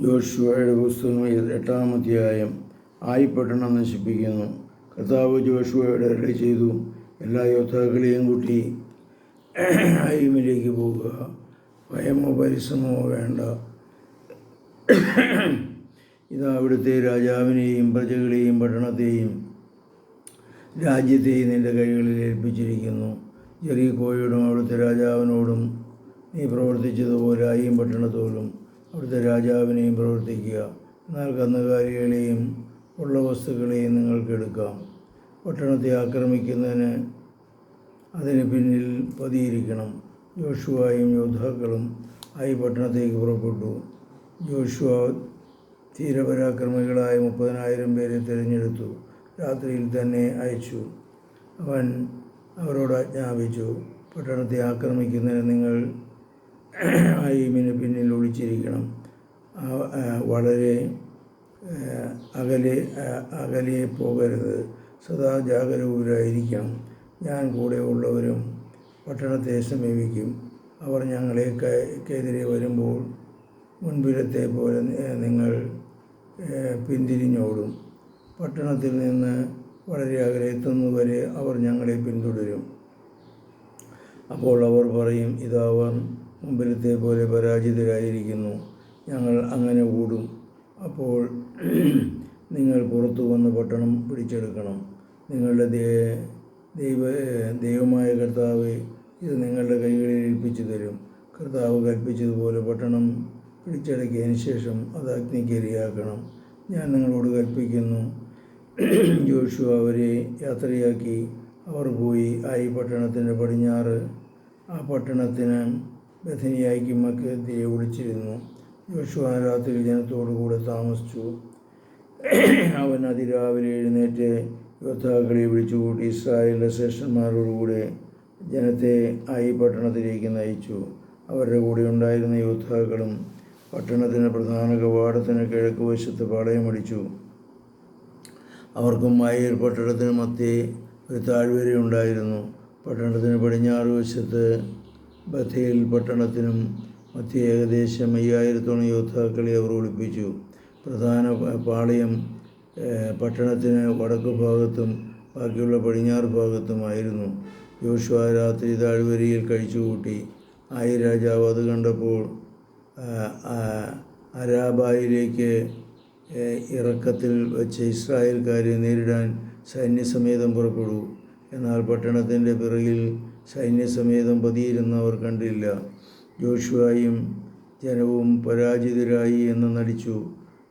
ജോഷുവയുടെ പുസ്തകം എട്ടാം അധ്യായം ആയി പട്ടണം നശിപ്പിക്കുന്നു. കർത്താവ് ജോഷുവയുടെ അരളി ചെയ്തു എല്ലാ യോദ്ധാക്കളെയും കൂട്ടി ആയിമിലേക്ക് പോവുക. ഭയമോ പരിശ്രമമോ വേണ്ട. ഇതാ അവിടുത്തെ രാജാവിനെയും പ്രജകളെയും പട്ടണത്തെയും രാജ്യത്തെയും നിന്റെ കൈകളിൽ ഏൽപ്പിച്ചിരിക്കുന്നു. ജെറീക്കോയോടും അവിടുത്തെ രാജാവിനോടും നീ പ്രവർത്തിച്ചതുപോലെ ആയും പട്ടണത്തോടും അവിടുത്തെ രാജാവിനെയും പ്രവർത്തിക്കുക. എന്നാൽ കന്നുകാലികളെയും ഉള്ള വസ്തുക്കളെയും നിങ്ങൾക്ക് എടുക്കാം. പട്ടണത്തെ ആക്രമിക്കുന്നതിന് അതിന് പിന്നിൽ പതിയിരിക്കണം. ജോഷുവായും യോദ്ധാക്കളും ആയി പട്ടണത്തേക്ക് പുറപ്പെട്ടു. ജോഷുവ ധീരപരാക്രമികളായ മുപ്പതിനായിരം പേരെ തിരഞ്ഞെടുത്തു. രാത്രിയിൽ തന്നെ അയച്ചു. അവൻ അവരോട് ആജ്ഞാപിച്ചു പട്ടണത്തെ ആക്രമിക്കുന്നതിന് നിങ്ങൾ ആയിമിന് പിന്നിൽ ഒളിച്ചിരിക്കണം. വളരെ അകലെ അകലെ പോകരുത്. സദാ ജാഗരൂകരായിരിക്കണം. ഞാൻ കൂടെ ഉള്ളവരും പട്ടണത്തെ സമീപിക്കും. അവർ ഞങ്ങളെ എതിരെ വരുമ്പോൾ മുൻപിലത്തെ പോലെ നിങ്ങൾ പിന്തിരിഞ്ഞോടും. പട്ടണത്തിൽ നിന്ന് വളരെ അകലെ എത്തുന്നതുവരെ അവർ ഞങ്ങളെ പിന്തുടരും. അപ്പോൾ അവർ പറയും ഇതവർ മുമ്പിലത്തെ പോലെ പരാജിതരായിരിക്കുന്നു. ഞങ്ങൾ അങ്ങനെ ഓടും. അപ്പോൾ നിങ്ങൾ പുറത്തു വന്ന് പട്ടണം പിടിച്ചെടുക്കണം. നിങ്ങളുടെ ദൈവ ദൈവമായ കർത്താവ് ഇത് നിങ്ങളുടെ കൈകളിൽ ഏൽപ്പിച്ചു തരും. കർത്താവ് കൽപ്പിച്ചതുപോലെ പട്ടണം പിടിച്ചടക്കിയതിന് ശേഷം അത് അഗ്നിക്ക് ഇരയാക്കണം ഞാൻ നിങ്ങളോട് കൽപ്പിക്കുന്നു. ജോഷു അവരെ യാത്രയാക്കി. അവർ പോയി ആയി പട്ടണത്തിന്റെ പടിഞ്ഞാറ് ആ പട്ടണത്തിന് ബഥനിയായിക്ക് മക്കെതിരെ ഒളിച്ചിരുന്നു യോശുവ രാത്രി ജനത്തോടുകൂടെ താമസിച്ചു. അവൻ അതിരാവിലെ എഴുന്നേറ്റ് യോദ്ധാക്കളെ വിളിച്ചുകൂട്ടി ഇസ്രായേലിന്റെ ശ്രേഷ്ഠന്മാരോടുകൂടെ ജനത്തെ ആയി പട്ടണത്തിലേക്ക് നയിച്ചു. അവരുടെ കൂടെ ഉണ്ടായിരുന്ന യോദ്ധാക്കളും പട്ടണത്തിന്റെ പ്രധാന കവാടത്തിന് കിഴക്ക് വശത്ത് പാളയമടിച്ചു അവർക്കും മായേർ പട്ടണത്തിന് മധ്യേ ഒരു താഴ്വര ഉണ്ടായിരുന്നു പട്ടണത്തിന് പടിഞ്ഞാറ് വശത്ത് ബഥേൽ പട്ടണത്തിനും മധ്യ ഏകദേശം അയ്യായിരത്തോളം യോദ്ധാക്കളെ അവർ ഒളിപ്പിച്ചു പ്രധാന പാളയം പട്ടണത്തിന് വടക്ക് ഭാഗത്തും ബാക്കിയുള്ള പടിഞ്ഞാറ് ഭാഗത്തുമായിരുന്നു. യോശുവ രാത്രി താഴ്വരയിൽ കഴിച്ചുകൂട്ടി. ആയി രാജാവ് അത് കണ്ടപ്പോൾ അരാബായിലേക്ക് ഇറക്കത്തിൽ വെച്ച് ഇസ്രായേൽക്കാരെ നേരിടാൻ സൈന്യസമേതം പുറപ്പെടു എന്നാൽ പട്ടണത്തിന്റെ പിറകിൽ സൈന്യസമേതം പതിയിരുന്നവർ കണ്ടില്ല. ജോഷുവായും ജനവും പരാജിതരായി എന്ന് നടിച്ചു.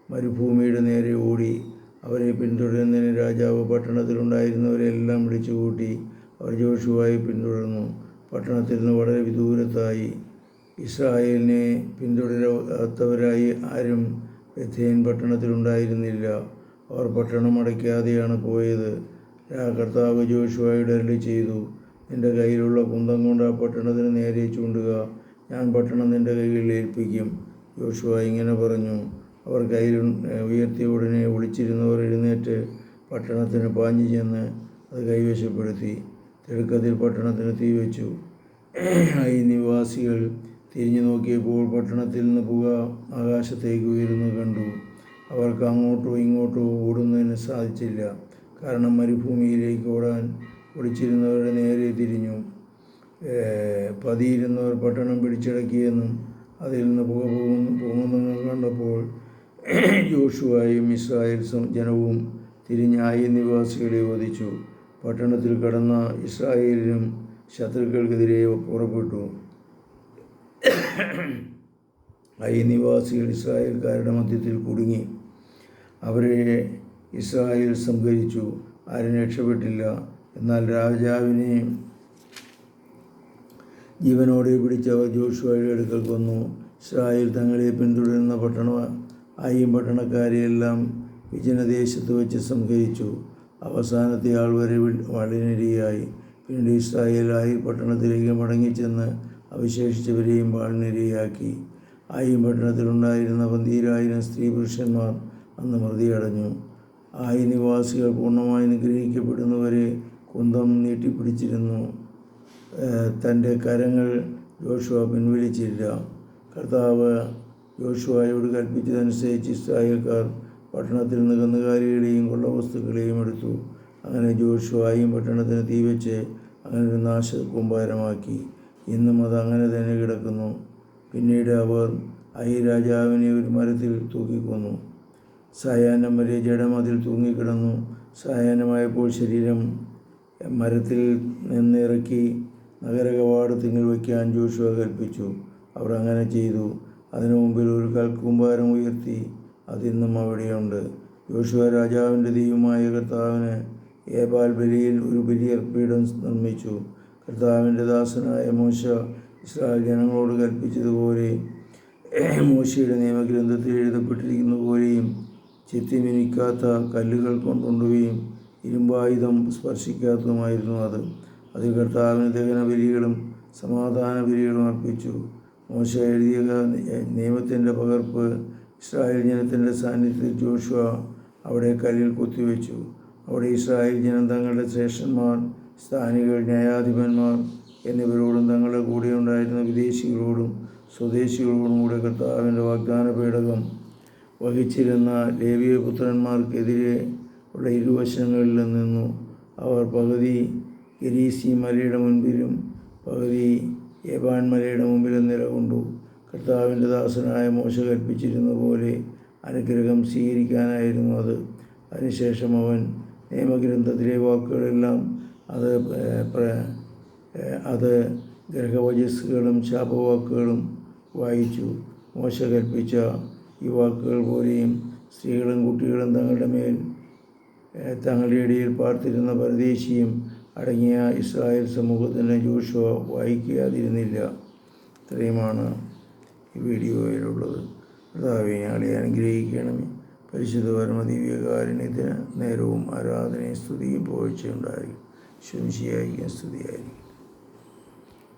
മരുഭൂമിയുടെ നേരെ ഓടി അവരെ പിന്തുടരുന്നതിന് രാജാവ് പട്ടണത്തിലുണ്ടായിരുന്നവരെല്ലാം വിളിച്ചുകൂട്ടി അവർ ജോഷുവായി പിന്തുടർന്നു. പട്ടണത്തിൽ നിന്ന് വളരെ വിദൂരത്തായി. ഇസ്രായേലിനെ പിന്തുടരാത്തവരായി ആരും ബഥേൻ പട്ടണത്തിലുണ്ടായിരുന്നില്ല. അവർ പട്ടണം അടയ്ക്കാതെയാണ് പോയത്. കർത്താവ് ജോഷുവായുടെ അരളി ചെയ്തു നിന്റെ കയ്യിലുള്ള കുന്തം കൊണ്ട് ആ പട്ടണത്തിന് നേരെ ചൂണ്ടുക. ഞാൻ പട്ടണം നിന്റെ കയ്യിൽ ഏൽപ്പിക്കും. ജോഷുവ ഇങ്ങനെ പറഞ്ഞു. അവർ കയ്യിൽ ഉയർത്തിയ ഉടനെ ഒളിച്ചിരുന്നവർ എഴുന്നേറ്റ് പട്ടണത്തിന് പാഞ്ഞു ചെന്ന് അത് കൈവശപ്പെടുത്തി. തിടുക്കത്തിൽ പട്ടണത്തിന് തീ വെച്ചു. ഈ നിവാസികൾ തിരിഞ്ഞു നോക്കിയപ്പോൾ പട്ടണത്തിൽ നിന്ന് പുക ആകാശത്തേക്ക് ഉയരുന്നു കണ്ടു. അവർക്ക് അങ്ങോട്ടോ ഇങ്ങോട്ടോ ഓടുന്നതിന് സാധിച്ചില്ല. കാരണം മരുഭൂമിയിലേക്ക് ഓടാൻ ഓടിച്ചിരുന്നവരുടെ നേരെ തിരിഞ്ഞു. പതിയിരുന്നവർ പട്ടണം പിടിച്ചടക്കിയെന്നും അതിൽ നിന്ന് പുക പോകുന്നു പോകുന്ന കണ്ടപ്പോൾ യോഷുവായും ഇസ്രായേൽസും ജനവും തിരിഞ്ഞായി നിവാസികളെ വധിച്ചു. പട്ടണത്തിൽ കടന്ന ഇസ്രായേലിനും ശത്രുക്കൾക്കെതിരെ പുറപ്പെട്ടു. ഐ നിവാസികൾ ഇസ്രായേൽക്കാരുടെ മധ്യത്തിൽ കുടുങ്ങി. അവരെ ഇസ്രായേൽ സംഹരിച്ചു. ആരും രക്ഷപ്പെട്ടില്ല. എന്നാൽ രാജാവിനെ ജീവനോടെ പിടിച്ചവർ ജോഷുവയുടെ അടുക്കൽ കൊന്നു. ഇസ്രായേൽ തങ്ങളെ പിന്തുടരുന്ന പട്ടണ ആയും പട്ടണക്കാരെയെല്ലാം വിജനദേശത്ത് വെച്ച് സംഹരിച്ചു. അവസാനത്തെ ആൾ വരെ വാളിനിരയായി. പിന്നീട് ഇസ്രായേൽ ആയി പട്ടണത്തിലേക്ക് മടങ്ങിച്ചെന്ന് അവശേഷിച്ചവരെയും വാളിനിരയാക്കി. ആയും പട്ടണത്തിലുണ്ടായിരുന്ന പന്തീരായിരം സ്ത്രീ പുരുഷന്മാർ അന്ന് മൃതിയടഞ്ഞു. ആയി നിവാസികൾ പൂർണമായി നിഗ്രഹിക്കപ്പെടുന്നവരെ കുന്തം നീട്ടിപ്പിടിച്ചിരുന്നു. തന്റെ കരങ്ങൾ ജോഷുവ പിൻവലിച്ചില്ല. കർത്താവ് യോശുവായോട് കൽപ്പിച്ചതനുസരിച്ച് ഇസ്രായേൽക്കാർ പട്ടണത്തിൽ നിന്ന് കന്നുകാലികളെയും കൊള്ളവസ്തുക്കളെയും എടുത്തു. അങ്ങനെ ജോഷുവായും പട്ടണത്തിന് തീവച്ച് അങ്ങനെ ഒരു നാശ കൂമ്പാരമാക്കി ഇന്നും അത് അങ്ങനെ തന്നെ കിടക്കുന്നു. പിന്നീട് അവർ ഐ രാജാവിനെ ഒരു മരത്തിൽ തൂക്കിക്കൊന്നു. സായാഹ്നം വരെ ജഡം അതിൽ തൂങ്ങിക്കിടന്നു. സായാഹ്നമായപ്പോൾ ശരീരം മരത്തിൽ നിന്നിറക്കി നഗരകവാടത്തിങ്കിൽ വയ്ക്കാൻ ജോഷുവ കൽപ്പിച്ചു. അവർ അങ്ങനെ ചെയ്തു. അതിനു മുമ്പിൽ ഒരു കൽക്കൂമ്പാരം ഉയർത്തി. അതിന്നും അവിടെയുണ്ട്. ജോഷുവ രാജാവിന്റെ ദൈവമായ കർത്താവിന് ഏബാൽ ബലിയിൽ ഒരു ബലിയർപ്പീഠം നിർമ്മിച്ചു. കർത്താവിന്റെ ദാസനായ മോശ ഇസ്രായേൽ ജനങ്ങളോട് കൽപ്പിച്ചതുപോലെ മോശയുടെ നിയമഗ്രന്ഥത്തിൽ എഴുതപ്പെട്ടിരിക്കുന്ന പോലെയും ചെത്തിമിനിക്കാത്ത കല്ലുകൾ കൊണ്ടുകൊണ്ടുകയും ഇരുമ്പായുധം സ്പർശിക്കാത്തതുമായിരുന്നു അത്. അതിൽ കർത്താവിന് ദഹന ബലികളും സമാധാന ബലികളും അർപ്പിച്ചു. മോശ എഴുതിയ നിയമത്തിന്റെ പകർപ്പ് ഇസ്രായേൽ ജനത്തിന്റെ സാന്നിധ്യത്തിൽ ജോഷുവ അവിടെ കല്ലിൽ കുത്തിവെച്ചു. അവിടെ ഇസ്രായേൽ ജനം തങ്ങളുടെ ശ്രേഷ്ഠന്മാർ സ്ഥാനികൾ ന്യായാധിപന്മാർ എന്നിവരോടും തങ്ങളുടെ കൂടെ ഉണ്ടായിരുന്ന വിദേശികളോടും സ്വദേശികളോടും കൂടെ കർത്താവിന്റെ വാഗ്ദാന പേടകം വഹിച്ചിരുന്ന ലേവിയ പുത്രന്മാർക്കെതിരെ ഉള്ള ഇരുവശങ്ങളിൽ നിന്നു അവർ പകുതി ഗരീസി മലയുടെ മുൻപിലും പകുതി ഏബാൻ മലയുടെ മുമ്പിലും നിലകൊണ്ടു. കർത്താവിന്റെ ദാസനായ മോശ കൽപ്പിച്ചിരുന്ന പോലെ അനുഗ്രഹം സ്വീകരിക്കാനായിരുന്നു അത്. അതിനുശേഷം അവൻ നിയമഗ്രന്ഥത്തിലെ വാക്കുകളെല്ലാം അത് അത് ഗ്രഹവചസ്സുകളും ശാപവാക്കുകളും വായിച്ചു. മോശ കൽപ്പിച്ച ഈ വാക്കുകൾ പോലെയും സ്ത്രീകളും കുട്ടികളും തങ്ങളുടെ മേൽ തങ്ങളുടെ ഇടയിൽ പാർത്തിരുന്ന പരദേശിയും അടങ്ങിയ ഇസ്രായേൽ സമൂഹത്തിന് ജോഷുവ വായിക്കാതിരുന്നില്ല. ഇത്രയുമാണ് ഈ വീഡിയോയിലുള്ളത്. കർത്താവെ ഞങ്ങളെ അനുഗ്രഹിക്കണമേ. പരിശുദ്ധ പരമദിവ്യകാരുണ്യത്തിന് നേരവും ആരാധനയും സ്തുതിയും പോഴ്ചയുണ്ടായിരിക്കും ശുംശിയായിരിക്കും സ്തുതിയായിരിക്കും.